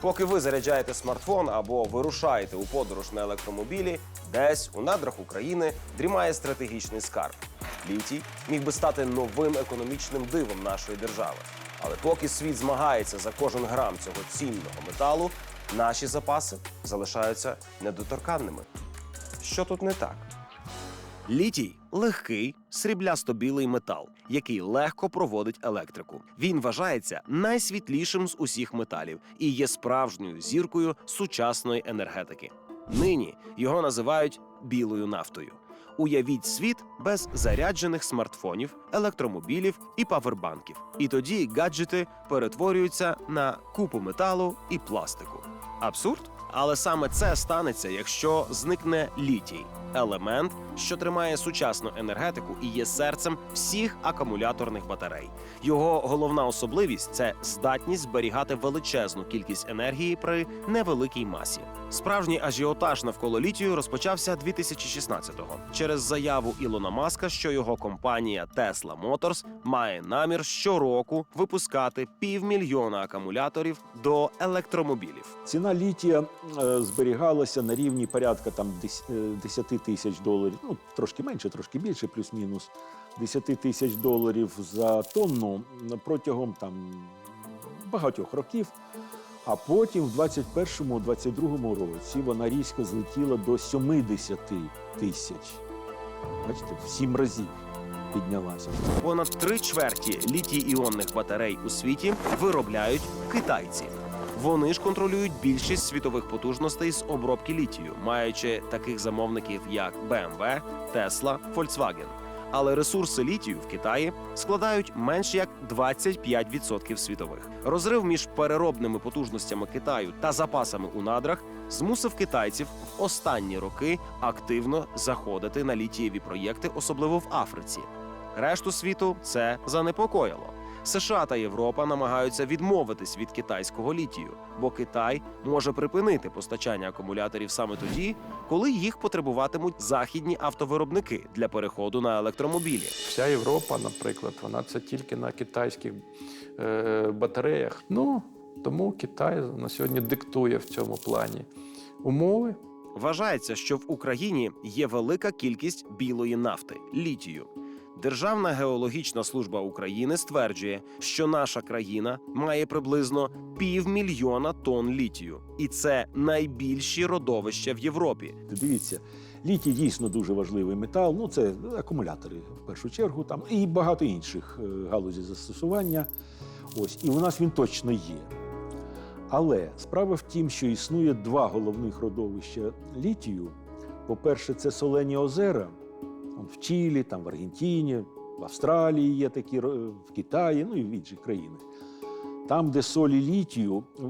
Поки ви заряджаєте смартфон або вирушаєте у подорож на електромобілі, десь у надрах України дрімає стратегічний скарб. Літій міг би стати новим економічним дивом нашої держави. Але поки світ змагається за кожен грам цього цінного металу, наші запаси залишаються недоторканними. Що тут не так? Літій легкий, сріблясто-білий метал, який легко проводить електрику. Він вважається найсвітлішим з усіх металів і є справжньою зіркою сучасної енергетики. Нині його називають білою нафтою. Уявіть світ без заряджених смартфонів, електромобілів і павербанків. І тоді гаджети перетворюються на купу металу і пластику. Абсурд? Але саме це станеться, якщо зникне літій елемент, що тримає сучасну енергетику і є серцем всіх акумуляторних батарей. Його головна особливість це здатність зберігати величезну кількість енергії при невеликій масі. Справжній ажіотаж навколо літію розпочався 2016-го через заяву Ілона Маска, що його компанія Tesla Motors має намір щороку випускати півмільйона акумуляторів до електромобілів. Ціна літія е, зберігалася на рівні порядка там дес- е, 10 тисяч доларів, ну трошки менше, трошки більше, плюс-мінус 10 тисяч доларів за тонну протягом там багатьох років. А потім, в 21-22 році, вона різко злетіла до 70 тисяч. Бачите, в сім разів піднялася. Понад три чверті літій-іонних батарей у світі виробляють китайці. Вони ж контролюють більшість світових потужностей з обробки літію, маючи таких замовників як BMW, Tesla, Volkswagen. Але ресурси літію в Китаї складають менш як 25% світових. Розрив між переробними потужностями Китаю та запасами у надрах змусив китайців в останні роки активно заходити на літієві проєкти, особливо в Африці. Решту світу це занепокоїло. США та Європа намагаються відмовитись від китайського літію, бо Китай може припинити постачання акумуляторів саме тоді, коли їх потребуватимуть західні автовиробники для переходу на електромобілі. Вся Європа, наприклад, вона це тільки на китайських е, батареях. Ну тому Китай на сьогодні диктує в цьому плані умови. Вважається, що в Україні є велика кількість білої нафти літію. Державна геологічна служба України стверджує, що наша країна має приблизно півмільйона тонн літію, і це найбільші родовища в Європі. Дивіться, літій дійсно дуже важливий метал. Ну, це акумулятори в першу чергу, там і багато інших е, галузей застосування. Ось, і у нас він точно є. Але справа в тім, що існує два головних родовища літію. По-перше, це солені озера в Чилі, там в Аргентині, в Австралії є такі, ро- в Китаї, ну і в інших країнах. Там, де солі літію е,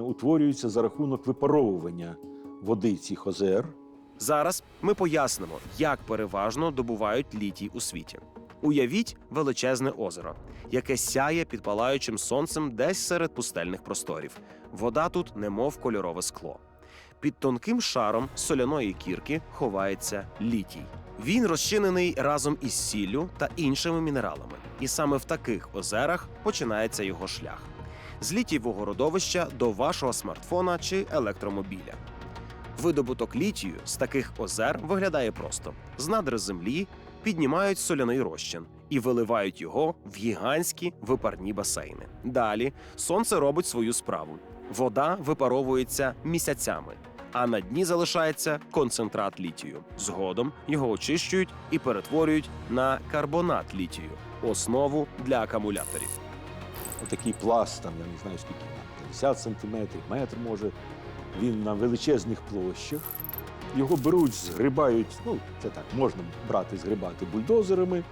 утворюються за рахунок випаровування води цих озер. Зараз ми пояснимо, як переважно добувають літій у світі. Уявіть величезне озеро, яке сяє під палаючим сонцем десь серед пустельних просторів. Вода тут немов кольорове скло. Під тонким шаром соляної кірки ховається літій. Він розчинений разом із сіллю та іншими мінералами, і саме в таких озерах починається його шлях з літієвого родовища до вашого смартфона чи електромобіля. Видобуток літію з таких озер виглядає просто: з надри землі піднімають соляний розчин і виливають його в гігантські випарні басейни. Далі сонце робить свою справу. Вода випаровується місяцями, а на дні залишається концентрат літію. Згодом його очищують і перетворюють на карбонат літію, основу для акумуляторів. Отакий пласт, там, я не знаю скільки, там, 50 сантиметрів, метр може. Він на величезних площах. Його беруть, згрибають, ну, це так, можна брати, згрибати бульдозерами,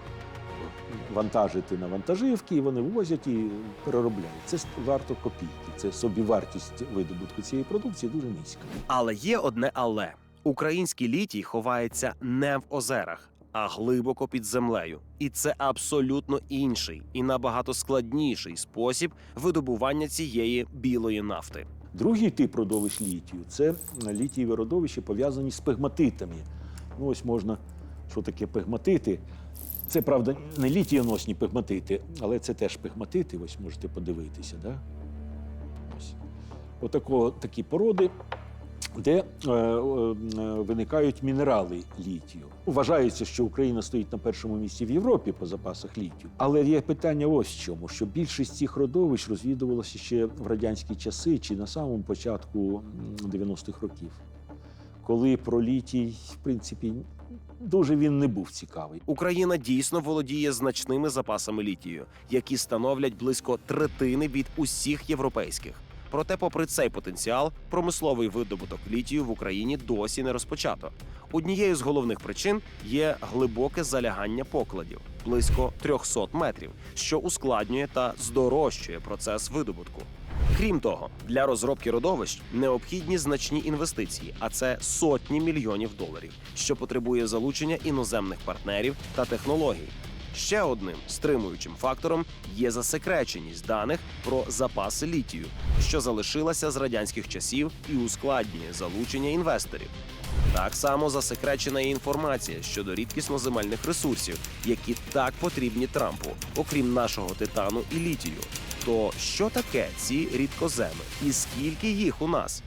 вантажити на вантажівки, і вони возять і переробляють. Це варто копійки. Це собівартість видобутку цієї продукції дуже низька. Але є одне але: український літій ховається не в озерах, а глибоко під землею. І це абсолютно інший і набагато складніший спосіб видобування цієї білої нафти. Другий тип родовищ літію це літієві родовища пов'язані з пегматитами. Ну, ось можна, що таке пегматити. Це, правда, не літієносні пегматити, але це теж пегматити, ось можете подивитися. Да? Ось. отако, такі породи, де е, е, виникають мінерали літію. Вважається, що Україна стоїть на першому місці в Європі по запасах літію. Але є питання ось в чому: що більшість цих родовищ розвідувалося ще в радянські часи чи на самому початку м, 90-х років, коли про літій, в принципі, дуже він не був цікавий. Україна дійсно володіє значними запасами літію, які становлять близько третини від усіх європейських. Проте, попри цей потенціал, промисловий видобуток літію в Україні досі не розпочато. Однією з головних причин є глибоке залягання покладів близько 300 метрів, що ускладнює та здорожчує процес видобутку. Крім того, для розробки родовищ необхідні значні інвестиції, а це сотні мільйонів доларів, що потребує залучення іноземних партнерів та технологій. Ще одним стримуючим фактором є засекреченість даних про запаси літію, що залишилася з радянських часів і ускладнює залучення інвесторів. Так само засекречена і інформація щодо рідкісноземельних ресурсів, які так потрібні Трампу, окрім нашого титану і літію. То що таке ці рідкоземи і скільки їх у нас?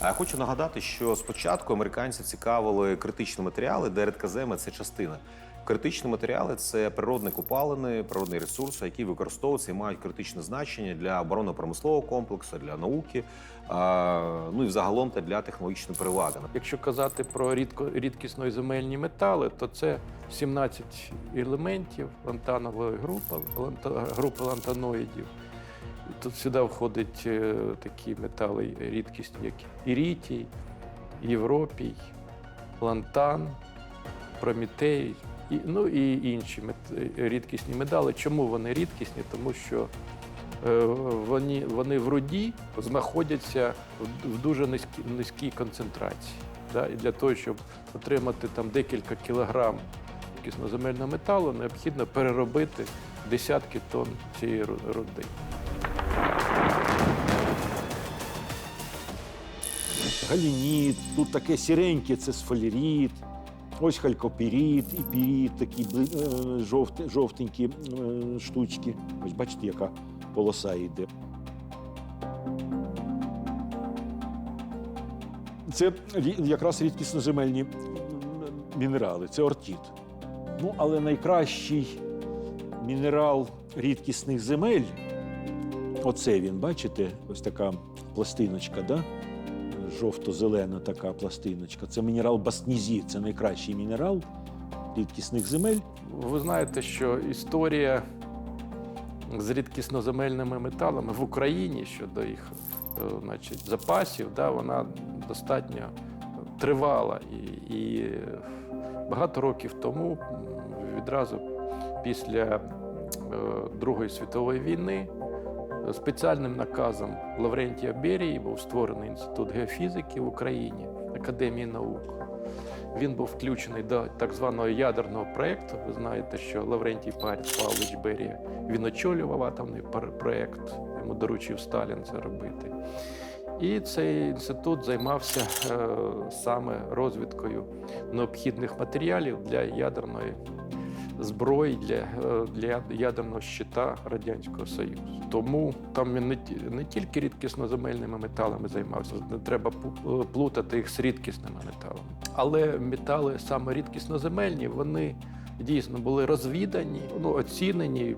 А хочу нагадати, що спочатку американці цікавили критичні матеріали, де редказеми це частина. Критичні матеріали це природні купалини, природні ресурси, які використовуються і мають критичне значення для оборонно-промислового комплексу, для науки, ну і взагалом та для технологічної переваги. Якщо казати про рідко, рідкісно земельні метали, то це 17 елементів лантанової групи, ланта- групи лантаноїдів. Тут сюди входять е, такі метали рідкісні, як ірітій, європій, лантан, промітей, і, ну і інші мет- рідкісні метали. Чому вони рідкісні? Тому що е, вони, вони в руді знаходяться в дуже низькій, низькій концентрації. Да? І для того, щоб отримати там декілька кілограм кисноземельного металу, необхідно переробити десятки тонн цієї руди. Галініт, тут таке сіреньке, це сфалеріт, ось халькопіріт і піріт, такі е, жовт, жовтенькі е, штучки. Ось бачите, яка полоса йде. Це якраз рідкісноземельні мінерали, це ортіт. Ну, але найкращий мінерал рідкісних земель оце він, бачите, ось така пластиночка, да? Жовто-зелена така пластиночка. Це мінерал Баснізі, це найкращий мінерал рідкісних земель. Ви знаєте, що історія з рідкісноземельними металами в Україні щодо їх е, значить, запасів, да, вона достатньо тривала. І, і багато років тому, відразу після е, Другої світової війни, спеціальним наказом Лаврентія Берії був створений інститут геофізики в Україні, Академії наук. Він був включений до так званого ядерного проєкту. Ви знаєте, що Лаврентій Павлович Берія він очолював атомний проєкт, йому доручив Сталін це робити. І цей інститут займався е, саме розвідкою необхідних матеріалів для ядерної зброї, для, е, для ядерного щита Радянського Союзу. Тому там він не, не тільки рідкісноземельними металами займався, не треба е, плутати їх з рідкісними металами. Але метали саме рідкісноземельні, вони дійсно були розвідані, ну, оцінені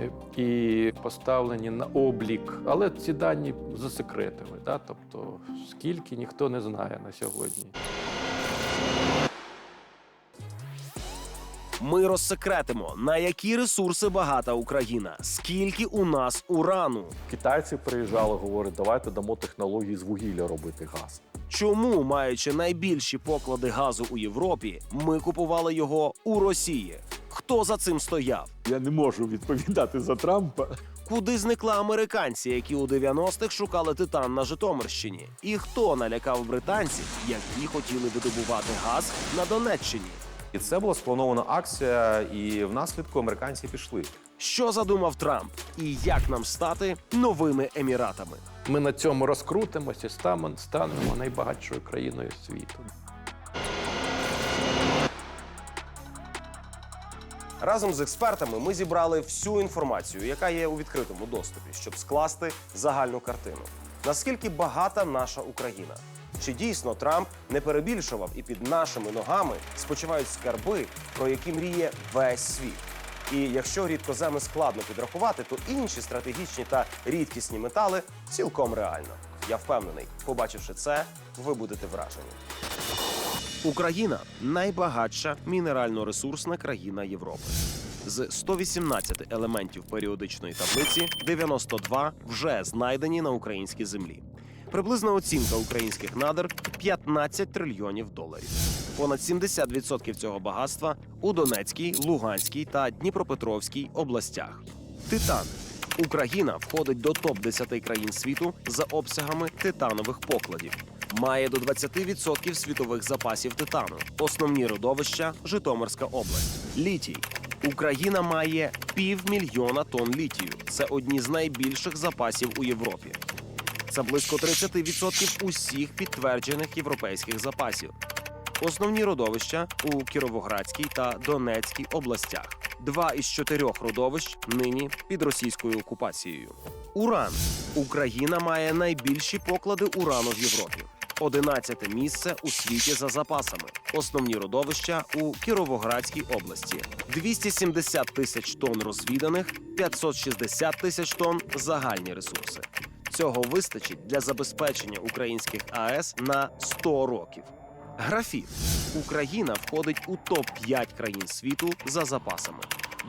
е, і поставлені на облік. Але ці дані засекретили. Да? Тобто, скільки ніхто не знає на сьогодні. Ми розсекретимо, на які ресурси багата Україна, скільки у нас урану, Китайці приїжджали, говорять, давайте дамо технології з вугілля робити газ. чому, маючи найбільші поклади газу у Європі, ми купували його у Росії. Хто за цим стояв? Я не можу відповідати за Трампа. Куди зникли американці, які у 90-х шукали титан на Житомирщині? І хто налякав британців, які хотіли видобувати газ на Донеччині? І це була спланована акція, і внаслідку американці пішли. Що задумав Трамп? І як нам стати новими еміратами? Ми на цьому розкрутимося і станемо, станемо найбагатшою країною світу. Разом з експертами ми зібрали всю інформацію, яка є у відкритому доступі, щоб скласти загальну картину. Наскільки багата наша Україна? Чи дійсно Трамп не перебільшував і під нашими ногами спочивають скарби, про які мріє весь світ? І якщо рідкоземи складно підрахувати, то інші стратегічні та рідкісні метали цілком реально. Я впевнений, побачивши це, ви будете вражені. Україна найбагатша мінерально-ресурсна країна Європи. З 118 елементів періодичної таблиці 92 вже знайдені на українській землі. Приблизна оцінка українських надр 15 трильйонів доларів. Понад 70% цього багатства у Донецькій, Луганській та Дніпропетровській областях. Титан. Україна входить до топ 10 країн світу за обсягами титанових покладів. Має до 20% світових запасів титану. Основні родовища Житомирська область. Літій. Україна має півмільйона тонн літію. Це одні з найбільших запасів у Європі. Це близько 30% усіх підтверджених європейських запасів. Основні родовища у Кіровоградській та Донецькій областях. Два із чотирьох родовищ нині під російською окупацією. Уран. Україна має найбільші поклади урану в Європі. 11 місце у світі за запасами. Основні родовища у Кіровоградській області. 270 тисяч тонн розвіданих, 560 тисяч тонн загальні ресурси. Цього вистачить для забезпечення українських АЕС на 100 років. Графіт. Україна входить у топ-5 країн світу за запасами.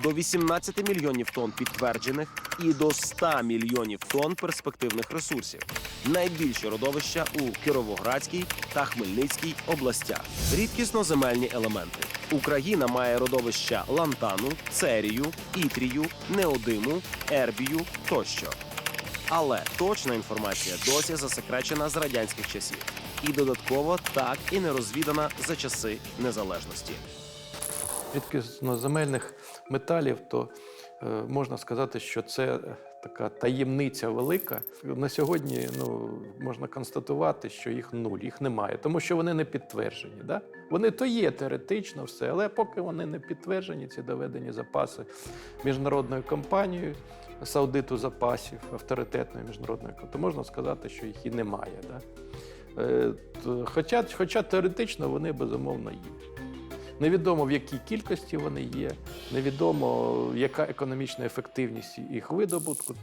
До 18 мільйонів тонн підтверджених і до 100 мільйонів тонн перспективних ресурсів. Найбільші родовища у Кіровоградській та Хмельницькій областях. Рідкісно земельні елементи. Україна має родовища лантану, церію, ітрію, неодиму, ербію тощо. Але точна інформація досі засекречена з радянських часів. І додатково так і не розвідана за часи незалежності. рідкісноземельних металів, то можна сказати, що це е, така таємниця велика. На сьогодні ну, можна констатувати, що їх нуль, їх немає, тому що вони не підтверджені. Да? Вони то є теоретично все, але поки вони не підтверджені, ці доведені запаси міжнародною компанією з аудиту запасів, авторитетною міжнародною, то можна сказати, що їх і немає. Да? Е, Хоча, хоча теоретично вони безумовно є. Невідомо в якій кількості вони є, невідомо яка економічна ефективність їх видобутку.